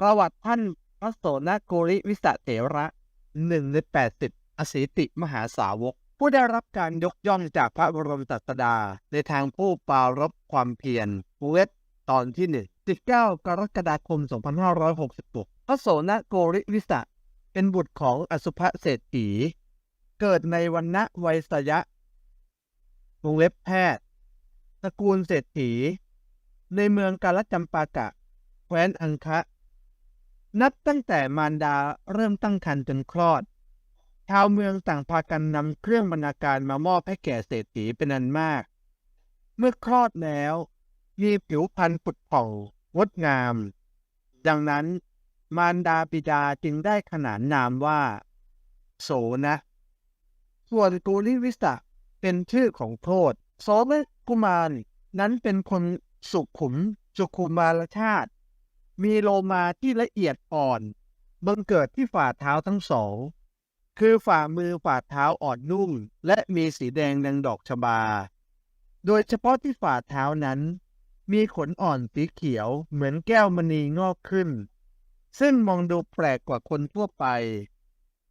ประวัติท่านพระโสนโกริวิสะเถระหนึ่งในแปดสิบอสีติมหาสาวก ผู้ได้รับการยกย่องจากพระบรมศาสดา ในทางผู้ปารบความเพียรเวทตอนที่หนึ่ง19 กรกฎาคม 2566 พระโสนโกริวิสะเป็นบุตรของอสุภเศรษฐี เกิดในวันณะไวยสยะวงเล็บแพทย์ตระกูลเศรษฐี ในเมืองกาลจำปากะ แคว้นอังคะ นับตั้งแต่มารดาเริ่มตั้งครรภ์จนคลอด ชาวเมืองต่างพากันนำเครื่องบรรณาการมามอบให้แก่เศรษฐีเป็นอันมาก เมื่อคลอดแล้วมีผิวพรรณปุดผ่องงดงาม ดังนั้นมารดาบิดาจึงได้ขนานนามว่า โสนะ ส่วนกูลิวิสะเป็นชื่อของโทษโสมกุมารนั้นเป็นคนสุขุมสุขุมารชาติ มีโลมาที่ละเอียดอ่อนบังเกิดที่ฝ่าเท้าทั้งสอง คือฝ่ามือฝ่าเท้าอ่อนนุ่ม และมีสีแดงดังดอกชบา โดยเฉพาะที่ฝ่าเท้านั้น มีขนอ่อนสีเขียวเหมือนแก้วมณีงอกขึ้น ซึ่งมองดูแปลกกว่าคนทั่วไป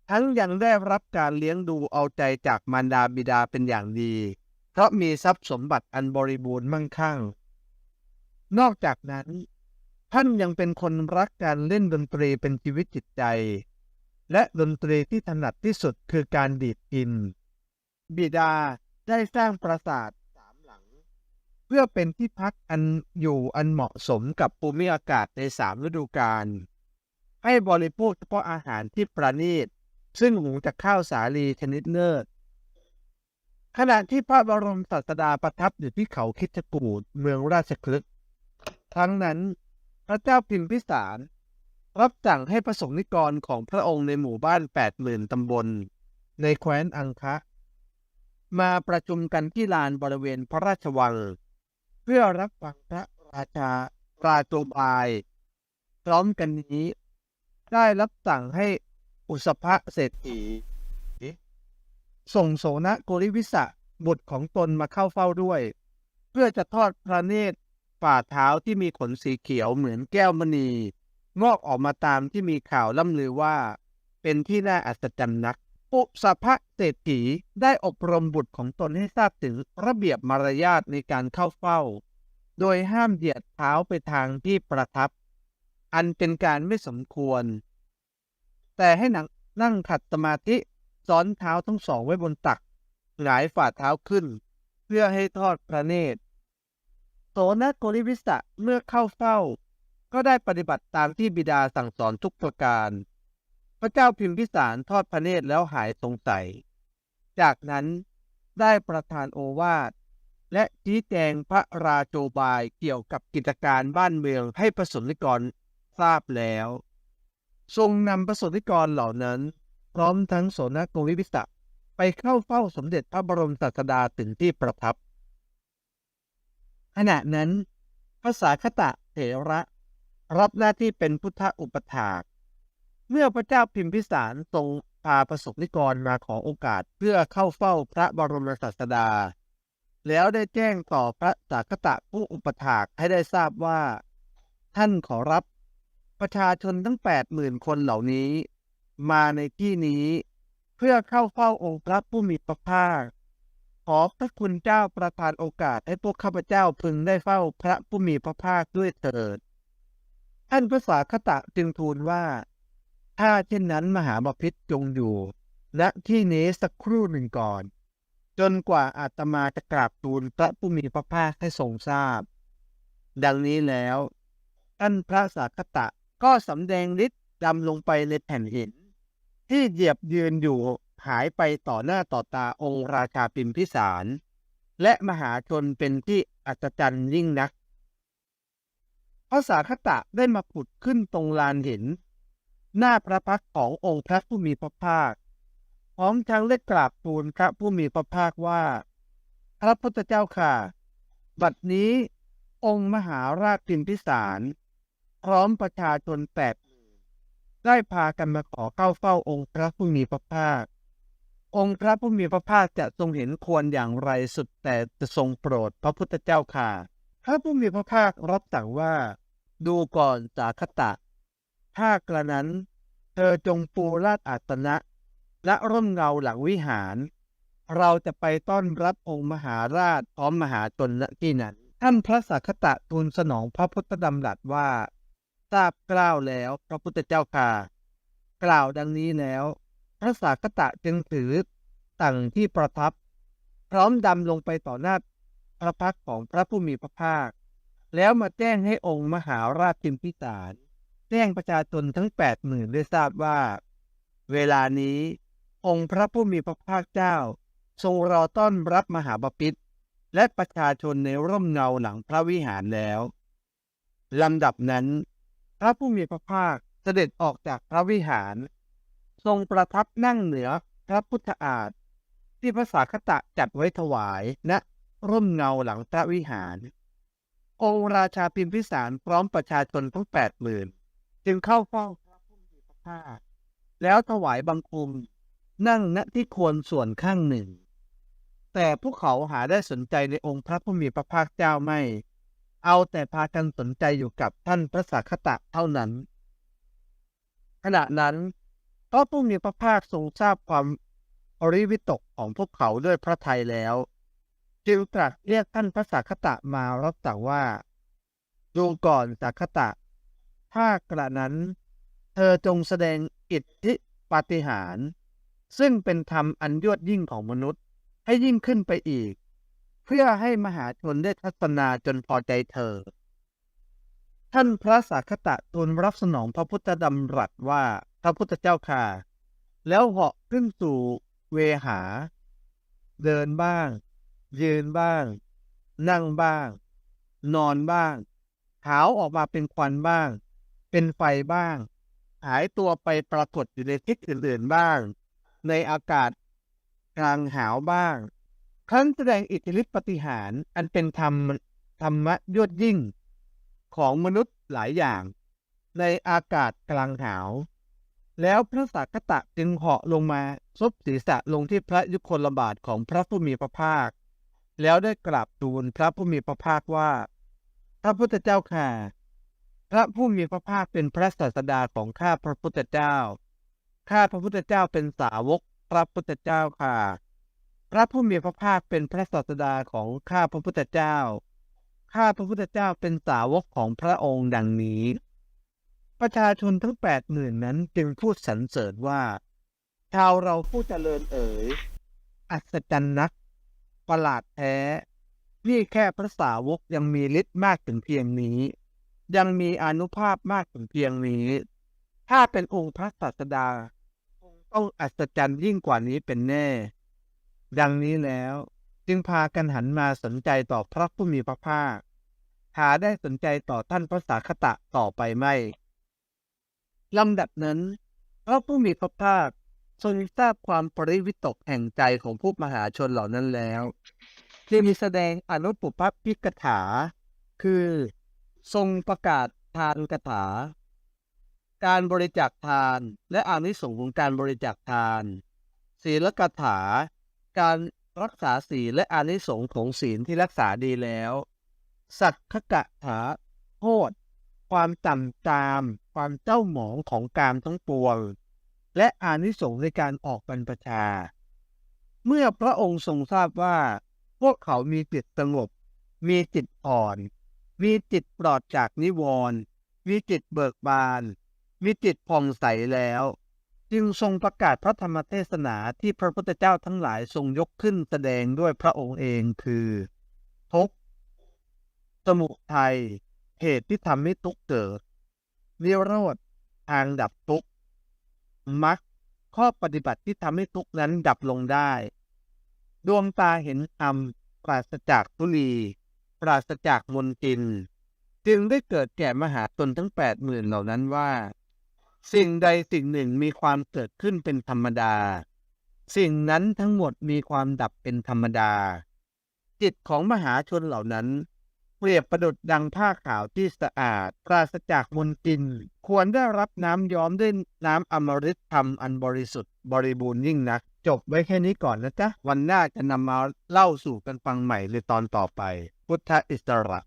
ทั้งยังได้รับการเลี้ยงดูเอาใจจากมารดาบิดาเป็นอย่างดี เพราะมีทรัพย์สมบัติอันบริบูรณ์มั่งคั่ง นอกจากนั้น ท่านยังเป็นคนรักการเล่นดนตรีเป็นชีวิตจิตใจ และดนตรีที่ถนัดที่สุดคือการดีดพิน บิดาได้สร้างปราสาทสามหลัง เพื่อเป็นที่พักอันอยู่อันเหมาะสมกับภูมิอากาศในสามฤดูกาลให้บริโภคเฉพาะอาหารที่ประณีต ซึ่งหุงจากข้าวสาลีชนิดเนิศขณะที่พระบรมศาสดาประทับอยู่ที่เขาคิดจกูดเมืองราชคลึกครั้งนั้น พระเจ้าพิมพิสารรับสั่งให้ประสงค์นิกรของพระองค์ในหมู่บ้านแปดหมื่นตำบล ในแคว้นอังคะ มาประชุมกันที่ลานบริเวณพระราชวัง เพื่อรับฟังพระราชาปราโจบาย พร้อมกันนี้ ได้รับสั่งให้อุสภะเศรษฐีส่งโสนโกริวิสะบุตรของตนมาเข้าเฝ้าด้วย เพื่อจะทอดพระเนตร ฝ่าเท้าที่มีขนสีเขียวเหมือนแก้วมณี งอกออกมาตามที่มีข่าวล่ำลือว่า เป็นที่น่าอัศจรรย์นัก ปุสภะเศรษฐีได้อบรมบุตรของตนให้ทราบถึงระเบียบมารยาทในการเข้าเฝ้า โดยห้ามเหยียดเท้าไปทางที่ประทับ อันเป็นการไม่สมควร แต่ให้นังนั่งขัดสมาธิซ้อนเท้าทั้งสองไว้บนตักหงายฝ่าเท้าขึ้น เพื่อให้ทอดพระเนตร โสนโกริวิสะเมื่อเข้าเฝ้า ก็ได้ปฏิบัติตามที่บิดาสั่งสอนทุกประการ พระเจ้าพิมพิสารทอดพระเนตรแล้วหายสงสัย จากนั้นได้ประทานโอวาทและชี้แจงพระราโจบายเกี่ยวกับกิจการบ้านเมืองให้ประสนิกรทราบแล้ว ทรงนำประสนิกรเหล่านั้น พร้อมทั้งโสนโกริวิสะไปเข้าเฝ้าสมเด็จพระบรมศาสดาถึงที่ประทับ ขณะนั้นภาษาคตะเถระ รับหน้าที่เป็นพุทธอุปถากเมื่อพระเจ้าพิมพิสารทรงพาประสบนิกรมาขอโอกาสเพื่อเข้าเฝ้าพระบรมศาสดา แล้วได้แจ้งต่อพระสาคตะผู้อุปถากให้ได้ทราบว่า ท่านขอรับประชาชนทั้งแปดหมื่นคนเหล่านี้ มาในที่นี้ เพื่อเข้าเฝ้าองค์พระผู้มีพระภาค ขอพระคุณเจ้าประทานโอกาสให้พวกข้าพเจ้าพึงได้เฝ้าพระผู้มีพระภาคด้วยเถิด ท่านพระสาคตะจึงทูลว่า ถ้าเช่นนั้นมหาบพิตรจงอยู่ณที่นี้สักครู่หนึ่งก่อน จนกว่าอาตมาจะกราบทูลพระผู้มีพระภาคให้ทรงทราบ ดังนี้แล้ว ท่านพระสาคตะก็สำแดงฤทธิ์ดำลงไปในแผ่นหิน ที่เหยียบยืนอยู่ หายไปต่อหน้าต่อตาองค์ราชาพิมพิสาร และมหาชนเป็นที่อัศจรรย์ยิ่งนักพระสาคตะได้มาผุดขึ้นตรงลานหิน หน้าพระพักขององค์พระผู้มีพระภาค พร้อมทั้งได้กราบทูลพระผู้มีพระภาคว่า พระพุทธเจ้าค่ะ บัดนี้องค์มหาราชพิมพิสาร พร้อมประชาชนแปดได้พากันมาขอเข้าเฝ้าองค์พระผู้มีพระภาค องค์พระผู้มีพระภาคจะทรงเห็นควรอย่างไรสุดแต่จะทรงโปรดพระพุทธเจ้าค่ะ พระผู้มีพระภาครับสั่งว่า ดูก่อนสาคตะ ถ้ากระนั้น เธอจงปูราดอาสนะณร่มเงาหลังวิหาร เราจะไปต้อนรับองค์มหาราชพร้อมมหาชนณที่นั้นท่านพระสักคตะทูลสนองพระพุทธดำรัสว่า ทราบกล่าวแล้วพระพุทธเจ้าค่ะ กล่าวดังนี้แล้ว พระสักตะจึงถือตั่งที่ประทับ พร้อมดำลงไปต่อหน้าพระพักของพระผู้มีพระภาค แล้วมาแจ้งให้องค์มหาราชพิมพิสาร แจ้งประชาชนทั้งแปดหมื่นได้ทราบว่า เวลานี้องค์พระผู้มีพระภาคเจ้า ทรงรอต้อนรับมหาบพิตรและประชาชนในร่มเงาหลังพระวิหารแล้วลำดับนั้น พระผู้มีพระภาคเสด็จออกจากพระวิหาร ทรงประทับนั่งเหนือพระพุทธอาฏที่พระสาคตะจัดไว้ถวายณะร่มเงาหลังพระวิหาร องค์ราชาพิมพิสารพร้อมประชาชนทั้งแปดหมื่นจึงเข้าเฝ้าพระผู้มีพระภาคแล้วถวายบังคมนั่งณที่ควรส่วนข้างหนึ่ง แต่พวกเขาหาได้สนใจในองค์พระผู้มีพระภาคเจ้าไม่ เอาแต่พากันสนใจอยู่กับท่านพระสักคตะเท่านั้น ขณะนั้น พระผู้มีพระภาคทรงทราบความอริวิตกของพวกเขาด้วยพระทัยแล้ว จึงตรัสเรียกท่านพระสักตะมารับสั่งว่าดูก่อนสักตะ ถ้ากระนั้น เธอจงแสดงอิทธิปาฏิหาริย์ซึ่งเป็นธรรมอันยวดยิ่งของมนุษย์ให้ยิ่งขึ้นไปอีก เพื่อให้มหาชนได้ทัศนาจนพอใจเธอ ท่านพระสักตะทูลรับสนองพระพุทธดำรัสว่า พระพุทธเจ้าค่ะ แล้วเหาะขึ้นสู่เวหา เดินบ้าง ยืนบ้าง นั่งบ้าง นอนบ้างหาวออกมาเป็นควันบ้าง เป็นไฟบ้าง หายตัวไปปรากฏอยู่ในทิศอื่นๆบ้าง ในอากาศกลางหาวบ้างครั้นแสดงอิทธิฤทธิปฏิหารอันเป็นธรรมธรรมะยวดยิ่งของมนุษย์หลายอย่าง ในอากาศกลางหาว แล้วพระสักตะจึงเหาะลงมาซบศีรษะลงที่พระยุคลบาทของพระผู้มีพระภาค แล้วได้กราบทูลพระผู้มีพระภาคว่า พระพุทธเจ้าค่ะ พระผู้มีพระภาคเป็นพระศาสดาของข้าพระพุทธเจ้า ข้าพระพุทธเจ้าเป็นสาวกพระพุทธเจ้าค่ะ พระผู้มีพระภาคเป็นพระศาสดาของข้าพระพุทธเจ้า ข้าพระพุทธเจ้าเป็นสาวกของพระองค์ดังนี้ ประชาชนทั้งแปดหมื่นนั้นจึงพูดสรรเสริญว่า ชาวเราผู้เจริญเอ๋ย อัศจรรย์นัก ประหลาดแท้ นี่แค่พระสาวกยังมีฤทธิ์มากถึงเพียงนี้ ยังมีอนุภาพมากถึงเพียงนี้ ถ้าเป็นองค์พระศาสดาคงต้องอัศจรรย์ยิ่งกว่านี้เป็นแน่ ดังนี้แล้วจึงพากันหันมาสนใจต่อพระผู้มีพระภาค หาได้สนใจต่อท่านพระสาคตะต่อไปไม่ ลำดับนั้นพระผู้มีพระภาคทรงทราบความปริวิตกแห่งใจของผู้มหาชนเหล่านั้นแล้วจึงมีแสดงอนุปปุพพิกถา คือทรงประกาศทานกถา การบริจาคทานและอานิสงส์ของการบริจาคทาน ศีลกถา การรักษาศีลและอานิสงส์ของศีลที่รักษาดีแล้ว สักขกะถาโทษ ความต่ำตาม ความเจ้าหมองของกามทั้งปวง และอานิสงส์ในการออกบรรพชา เมื่อพระองค์ทรงทราบว่า พวกเขามีจิตสงบ มีจิตอ่อน มีจิตปลอดจากนิวรณ์มีจิตเบิกบาน มีจิตผ่องใสแล้ว จึงทรงประกาศพระธรรมเทศนาที่พระพุทธเจ้าทั้งหลายทรงยกขึ้นแสดงด้วยพระองค์เองคือทุกสมุทัย เหตุที่ทำให้ทุกเกิดนิโรธทางดับทุกมรรคข้อปฏิบัติที่ทำให้ทุกนั้นดับลงได้ ดวงตาเห็นธรรมปราศจากทุลี ปราศจากมนติน จึงได้เกิดแก่มหาตนทั้งแปดหมื่นเหล่านั้นว่า สิ่งใดสิ่งหนึ่งมีความเกิดขึ้นเป็นธรรมดา สิ่งนั้นทั้งหมดมีความดับเป็นธรรมดา จิตของมหาชนเหล่านั้น รียบประดุดดังผ้าขาวที่สะอาด ปราศจากมลทิน ควรได้รับน้ำย้อมด้วยน้ำอมฤตธรรมอันบริสุทธิ์บริบูรณ์ยิ่งนัก จบไว้แค่นี้ก่อนนะจ๊ะ วันหน้าจะนำมาเล่าสู่กันฟังใหม่ในตอนต่อไป พุทธอิสระ